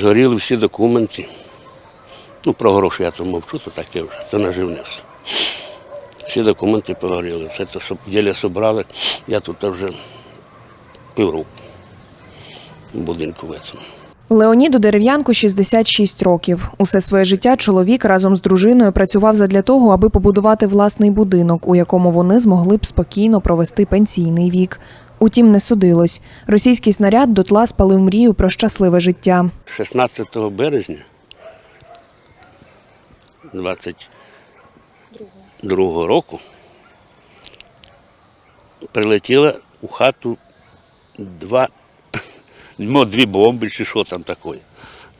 Згоріли всі документи. Ну, про гроші я то мовчу, то таке вже, то наживне все. Всі документи погоріли. Все те, що діля зібрали, я тут вже півроку в будинку в цьому. Леоніду Дерев'янку 66 років. Усе своє життя чоловік разом з дружиною працював задля того, аби побудувати власний будинок, у якому вони змогли б спокійно провести пенсійний вік. Утім, не судилось. Російський снаряд дотла спалив мрію про щасливе життя. 16 березня 22 року прилетіло у хату два, ну, дві бомби чи що там таке.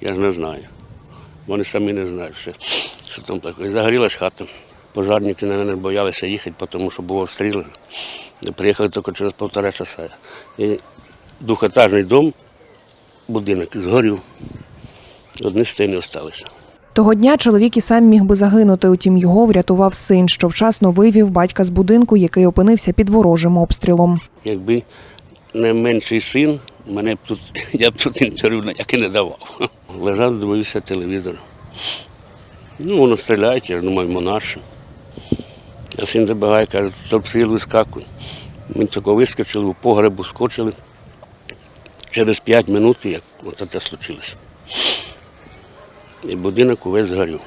Я ж не знаю. Вони самі не знають, що, що там таке. Загорілась хата. Пожарники, мабуть, боялися їхати, тому що був обстріл. Приїхали тільки через півтора часа. І двохетажний дом, будинок згорів. Одні стіни залишилися. Того дня чоловік і сам міг би загинути, утім його врятував син, що вчасно вивів батька з будинку, який опинився під ворожим обстрілом. Якби не менший син, мене б тут, я б тут інтерв'ю ніяке не давав. Лежав, дивився телевізор. Ну, воно стріляє, я ж думаю, монаш. А син забігає, каже, обстріл вискакує. Ми тако вискочили, у погребу скочили. Через 5 минут, як от це случилося. І будинок увесь згорів.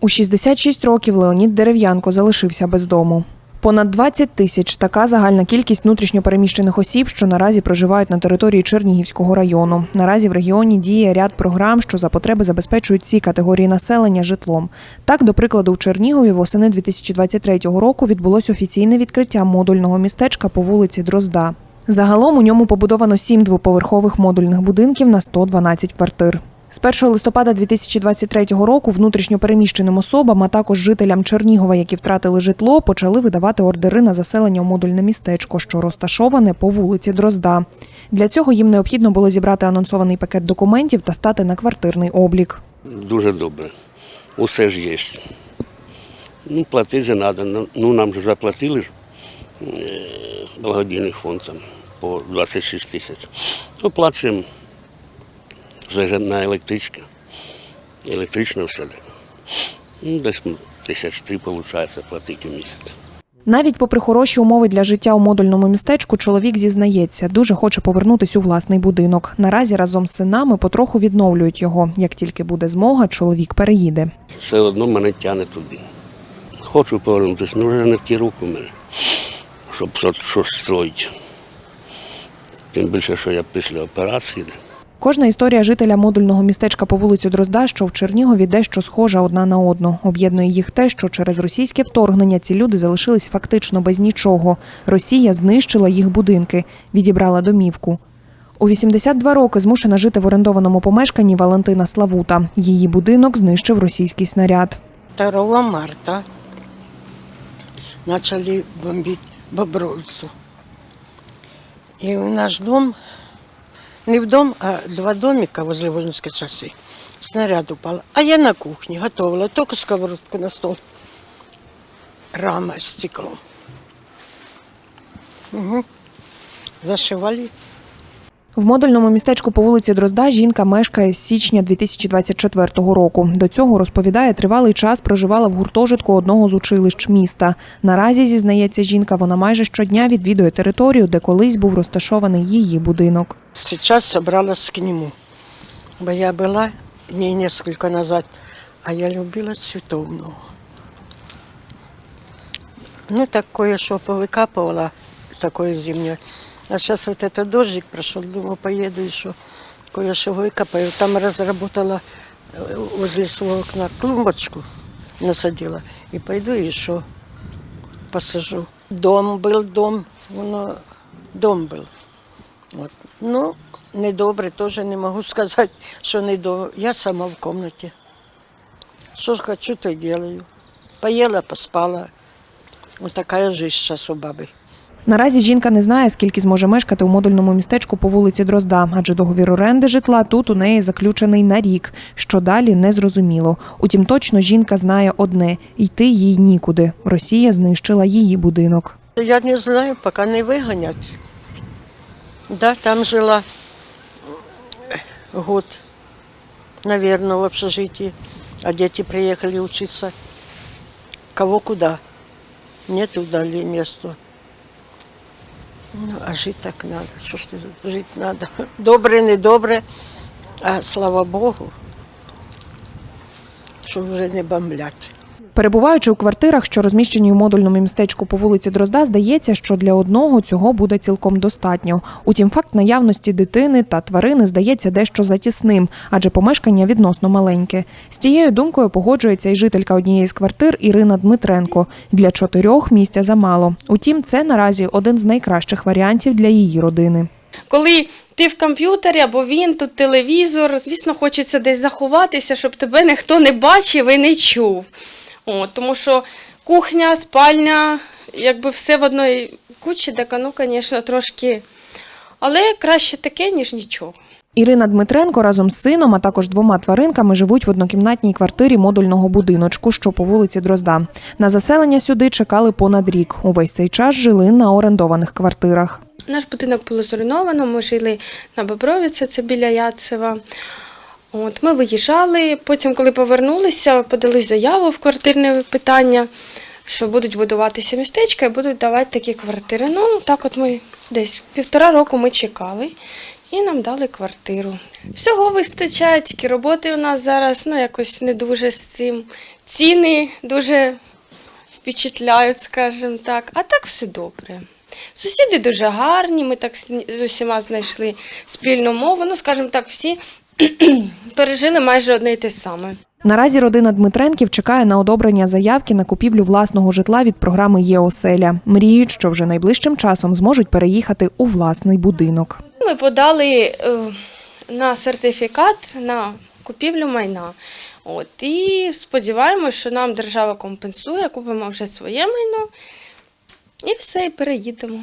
У 66 років Леонід Дерев'янко залишився без дому. Понад 20 тисяч така загальна кількість внутрішньопереміщених осіб, що наразі проживають на території Чернігівського району. Наразі в регіоні діє ряд програм, що за потреби забезпечують ці категорії населення житлом. Так, до прикладу, в Чернігові восени 2023 року відбулось офіційне відкриття модульного містечка по вулиці Дрозда. Загалом у ньому побудовано сім двоповерхових модульних будинків на 112 квартир. З 1 листопада 2023 року внутрішньопереміщеним особам, а також жителям Чернігова, які втратили житло, почали видавати ордери на заселення у модульне містечко, що розташоване по вулиці Дрозда. Для цього їм необхідно було зібрати анонсований пакет документів та стати на квартирний облік. Дуже добре. Усе ж є. Ну, платити же треба. Ну, нам же заплатили ж е, благодійний фонд там по 26 тисяч. Оплачуємо на електричка. Електрично все. Ну, десь тисяч три виходить платити в місяць. Навіть попри хороші умови для життя у модульному містечку, чоловік зізнається, дуже хоче повернутися у власний будинок. Наразі разом з синами потроху відновлюють його. Як тільки буде змога, чоловік переїде. Все одно мене тягне туди. Хочу повернутися, але вже не ті руки в мене, щоб щось щось строїти. Тим більше, що я після операції. Кожна історія жителя модульного містечка по вулиці Дрозда, що в Чернігові дещо схожа одна на одну. Об'єднує їх те, що через російське вторгнення ці люди залишились фактично без нічого. Росія знищила їх будинки, відібрала домівку. У 82 роки змушена жити в орендованому помешканні Валентина Славута. Її будинок знищив російський снаряд. 2 марта начали бомбить Бобровицу. И в наш дом, не в дом, а два домика возле воинской часы, снаряд упал. А я на кухне готовила только сковородку на стол. Рама з стеклом. Угу. Зашивали В модульному містечку по вулиці Дрозда жінка мешкає з січня 2024 року. До цього розповідає, тривалий час проживала в гуртожитку одного з училищ міста. Наразі зізнається жінка, вона майже щодня відвідує територію, де колись був розташований її будинок. Сейчас собралась к нему. Бо я была дней несколько назад, а я любила цветов много. Ну, так кое-что повыкапывала, такое зимнее. А сейчас вот это дождик прошел, думаю, поеду еще кое-что выкопаю. Там разработала э, возле своего окна клумбочку, насадила. И пойду еще посажу. Дом был, дом, воно, дом был. От. Ну, недобре теж не можу сказати, що недобре. Я сама в кімнаті. Що ж хочу, то й делаю. Поїла, поспала. Ось така життя зараз у баби. Наразі жінка не знає, скільки зможе мешкати у модульному містечку по вулиці Дрозда, адже договір оренди житла тут у неї заключений на рік. Що далі не зрозуміло. Утім, точно жінка знає одне: йти їй нікуди. Росія знищила її будинок. Я не знаю, поки не виганять. Да, там жила год. наверное, в общежитии, а дети приехали учиться. Кого куда? Нету дали место. Ну, а жити так треба. Що ж ти жити треба? Добре, не добре, а слава Богу, щоб вже не бомблять. Перебуваючи у квартирах, що розміщені у модульному містечку по вулиці Дрозда, здається, що для одного цього буде цілком достатньо. Утім, факт наявності дитини та тварини здається дещо затісним, адже помешкання відносно маленьке. З цією думкою погоджується і жителька однієї з квартир Ірина Дмитренко. Для чотирьох місця замало. Утім, це наразі один з найкращих варіантів для її родини. Коли ти в комп'ютері або він, тут телевізор, звісно, хочеться десь заховатися, щоб тебе ніхто не бачив і не чув. О, тому що кухня, спальня, якби все в одній кучі, так, ну, звісно, трошки. Але краще таке, ніж нічого. Ірина Дмитренко разом з сином, а також двома тваринками живуть в однокімнатній квартирі модульного будиночку, що по вулиці Дрозда. На заселення сюди чекали понад рік. Увесь цей час жили на орендованих квартирах. Наш будинок було зруйновано, ми жили на Бобровіці, це біля Яцева. От, ми виїжджали, потім, коли повернулися, подали заяву в квартирне питання, що будуть будуватися містечка і будуть давати такі квартири. Ну, так от ми десь півтора року ми чекали і нам дали квартиру. Всього вистачає, тільки роботи у нас зараз ну, якось не дуже з цим. Ціни дуже впечатляють, скажімо так. А так все добре. Сусіди дуже гарні, ми так з усіма знайшли спільну мову. Ну, скажімо так, всі пережили майже одне й те саме. Наразі родина Дмитренків чекає на одобрення заявки на купівлю власного житла від програми «Є-оселя». Мріють, що вже найближчим часом зможуть переїхати у власний будинок. Ми подали е, на сертифікат на купівлю майна. От, і сподіваємось, що нам держава компенсує, купимо вже своє майно і все, і переїдемо.